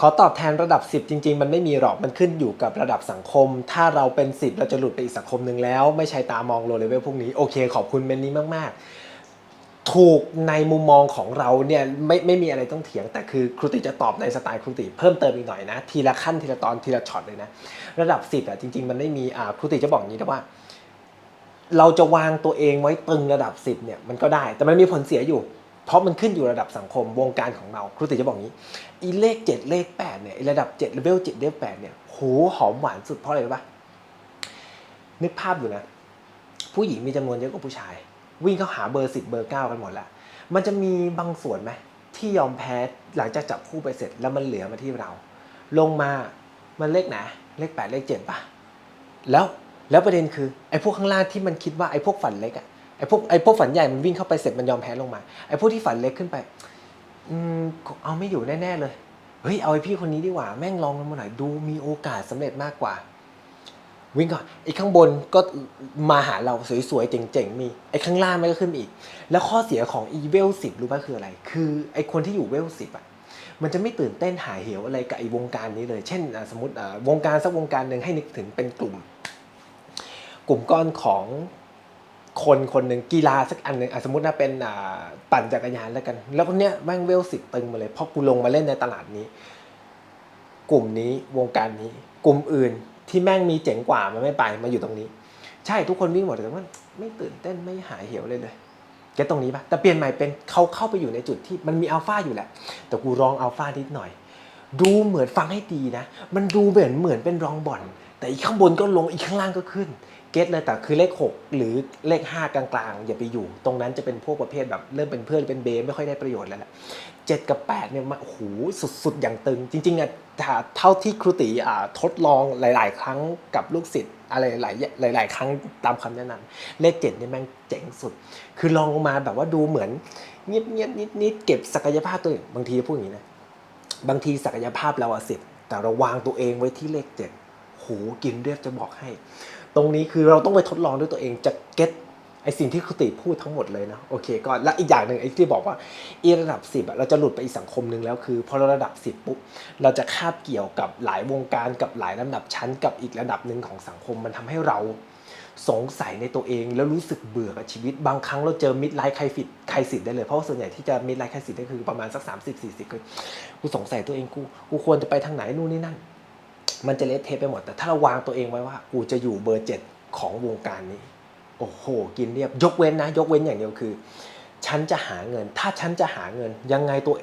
ขอตอบแทนระดับ 10 จริง ๆ มันไม่มีหรอกมันขึ้นอยู่กับระดับสังคม ถ้าเราเป็น 10 เราจะหลุดไปอีกสังคมหนึ่งแล้ว ไม่ใช่ตามองโลเลเวลพวกนี้ โอเค ขอบคุณเมนนี้มาก ๆ ถูกในมุมมองของเราเนี่ยไม่ไม่มีอะไรต้องเถียง แต่คือครูติจะตอบในสไตล์ครูติเพิ่มเติมอีกหน่อยนะ ทีละขั้นทีละตอนทีละช็อตเลยนะ ระดับ 10อะจริง ๆ มันไม่มีอ่าครูติจะบอกอย่างนี้นะว่า เราจะวางตัวเองไว้ตึงระดับ 10เนี่ยมันก็ได้ แต่มันมีผลเสียอยู่ เพราะมันขึ้นอยู่ระดับสังคมวงการของเราครูติจะบอกงี้อีเลข 7 เลข 8 เนี่ยระดับ7เลเวล7เลเวล8เนี่ยโหหอมหวานสุดเพราะอะไรรู้ปะนึกภาพอยู่นะ ผู้หญิงมีจำนวนเยอะกว่าผู้ชาย วิ่งเข้าหาเบอร์10เบอร์9กันหมดละมันจะมีบางส่วนไหมที่ยอมแพ้หลังจากจับคู่ไปเสร็จแล้วมันเหลือมาที่เรา ลงมามันเลขไหนเลข 8 เลข7ป่ะแล้วแล้วประเด็นคือไอ้พวกข้างล่างที่มันคิดว่าไอ้พวกฝันเล็กอะ ไอ้พวกไอ้พวกฝันใหญ่มันวิ่งเข้าไปเสร็จมันยอมแพ้ลงมาไอ้พวกที่ฝันเล็กขึ้นไปอืมเอาไม่อยู่แน่ๆเลยเฮ้ยเอาไอ้พี่คนนี้ดีกว่าแม่งลองลงมาหน่อยดูมีโอกาสสำเร็จมากกว่า วิ่งก่อนไอ้ข้างบนก็มาหาเราสวยๆเจ๋งๆมีไอ้ข้างล่างมันก็ขึ้นอีก แล้วข้อเสียของอีเวลสิบรู้ป่ะคืออะไร คือไอ้คนที่อยู่เวลสิบอะมันจะไม่ตื่นเต้นหายเหวอะไรกับไอ้วงการนี้เลย เช่นสมมติวงการสักวงการหนึ่งให้นึกถึงเป็นกลุ่ม กลุ่มก้อนของ คนคนหนึ่งกีฬาสักอันหนึ่งอะสมมตินะเป็นปั่นจักรยานแล้วกัน แล้วคนเนี้ยแม่งเวลสิบตึงมาเลยเพราะกูลงมาเล่นในตลาดนี้ กลุ่มนี้วงการนี้ กลุ่มอื่นที่แม่งมีเจ๋งกว่ามันไม่ไปมาอยู่ตรงนี้ ใช่ทุกคนวิ่งหมดแต่ว่าไม่ตื่นเต้นไม่หายเหวเลยเลยแกตรงนี้ปะแต่เปลี่ยนใหม่เป็นเขาเข้าไปอยู่ในจุดที่มันมีอัลฟาอยู่แหละ แต่กูรองอัลฟานิดหน่อย ดูเหมือนฟังให้ดีนะ มันดูเหมือนเหมือนเป็นรองบ่อน แต่อีกข้างบนก็ลงอีกข้างล่างก็ขึ้น เก็ตเลยแต่คือเลข 6 หรือเลข 5 กลางๆ อย่าไปอยู่ ตรงนั้นจะเป็นพวกประเภทแบบเริ่มเป็นเพื่อนเป็นเบไม่ค่อยได้ประโยชน์แล้วแหละเจ็ดกับ8เนี่ยมาโอ้โหสุดๆ อย่างตึง จริงๆอะถ้าเท่าที่ครูตีอ่าทดลองหลาย ๆ ครั้งกับลูกศิษย์อะไรหลายๆหลายๆครั้งตามคำแนะนำเลขเจ็ดเนี่ยแม่งเจ๋งสุด คือลองลงมาแบบว่าดูเหมือนเงียบๆนิดๆเก็บศักยภาพตัวเองบางทีพูดอย่างนี้นะบางทีศักยภาพเราอะสิบแต่เราวางตัวเองไว้ที่เลขเจ็ด โหกินเรียบจะบอกให้ ตรงนี้คือเราต้องไปทดลองด้วยตัวเองจะเก็ตไอสิ่งที่ครูติพูดทั้งหมดเลยนะโอเคก็และอีกอย่างหนึ่งไอ้ที่บอกว่าอีระดับสิบอะเราจะหลุดไปอีกสังคมหนึ่งแล้วคือพอเราระดับสิบปุ๊บเราจะคาบเกี่ยวกับหลายวงการกับหลายลำดับชั้น กับอีกระดับหนึ่งของสังคมมันทำให้เราสงสัยในตัวเองแล้วรู้สึกเบื่อกับชีวิต บางครั้งเราเจอมิดไลฟ์ใครฟิตใครสิทธิ์ได้เลย เพราะว่าส่วนใหญ่ที่จะมิดไลฟ์ใครสิทธิ์ได้คือประมาณสัก 30 40ก็กูสงสัยตัวเองกูกูควรจะไปทางไหนนู่นนี่นั่น มันจะเละเทะไปหมด แต่ถ้าเราวางตัวเองไว้ว่า กูจะอยู่เบอร์เจ็ดของวงการนี้ โอ้โห กินเรียบ ยกเว้นนะ ยกเว้นอย่างเดียวคือ ฉันจะหาเงิน ถ้าฉันจะหาเงิน ยังไงตัว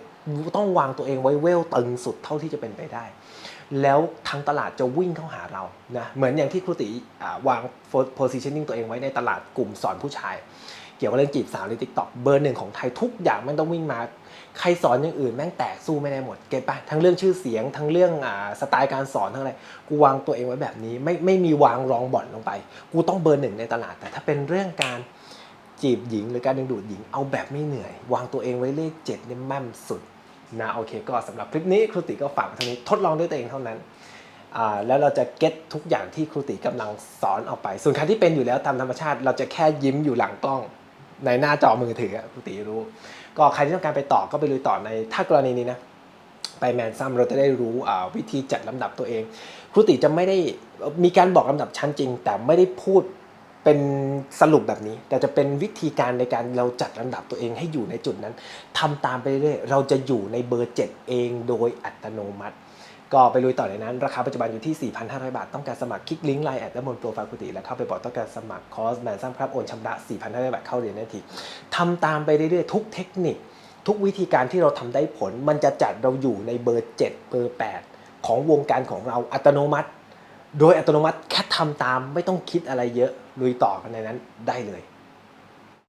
ต้องวางตัวเองไว้เวลตึงสุดเท่าที่จะเป็นไปได้ แล้วทางตลาดจะวิ่งเข้าหาเรานะเหมือนอย่างที่ครูติอ่าวาง positioning ตัวเองไว้ในตลาดกลุ่มสอนผู้ชาย เกี่ยวกับเรื่องจีบสาวในทิกตอกเบอร์หนึ่งของไทยทุกอย่างมันต้องวิ่งมา ใครสอนอย่างอื่นแม่งแตกสู้ไม่ได้หมดเก็ตปะทั้งเรื่องชื่อเสียงทั้งเรื่องอ่าสไตล์การสอนทั้งอะไรกูวางตัวเองไว้แบบนี้ ไม่ไม่มีวางรองบ่อนลงไป กูต้องเบอร์หนึ่งในตลาด แต่ถ้าเป็นเรื่องการจีบหญิงหรือการดึงดูดหญิงเอาแบบไม่เหนื่อย วางตัวเองไว้เลขเจ็ดเนี่ยแม่มสุดนะโอเค ก็สำหรับคลิปนี้ครูติก็ฝากไว้เท่านี้ทดลองด้วยตัวเองเท่านั้นอ่าแล้วเราจะเก็ตทุกอย่างที่ครูติกำลังสอนออกไป ส่วนใครที่เป็นอยู่แล้วตามธรรมชาติ เราจะแค่ยิ้มอยู่หลังกล้องในหน้าจอมือถือครูติรู้ ก็ใครที่ต้องการไปต่อก็ไปลุยต่อในถ้ากรณีนี้นะไปแมนซัมเราจะได้รู้วิธีจัดลำดับตัวเองครูติจะไม่ได้มีการบอกลำดับชั้นจริง แต่ไม่ได้พูดเป็นสรุปแบบนี้ แต่จะเป็นวิธีการในการเราจัดลำดับตัวเองให้อยู่ในจุดนั้นทำตามไปเรื่อยเราจะอยู่ในเบอร์ 7 เองโดยอัตโนมัติ ก็ไปลุยต่อในนั้น ราคาปัจจุบันอยู่ที่ 4,500 บาท ต้องการสมัครคลิกลิงก์ไลน์แอดด้านบนโปรไฟล์กุฏิแล้วเข้าไปบอกต้องการสมัครคอร์สแมนซัมครับโอนชำระ 4,500 บาทเข้าเรียนได้ทีทำตามไปเรื่อยๆ ทุกเทคนิค ทุกวิธีการที่เราทำได้ผล มันจะจัดเราอยู่ในเบอร์ 7 เบอร์ 8 ของวงการของเราอัตโนมัติ โดยอัตโนมัติแค่ทำตามไม่ต้องคิดอะไรเยอะลุยต่อกันในนั้นได้เลย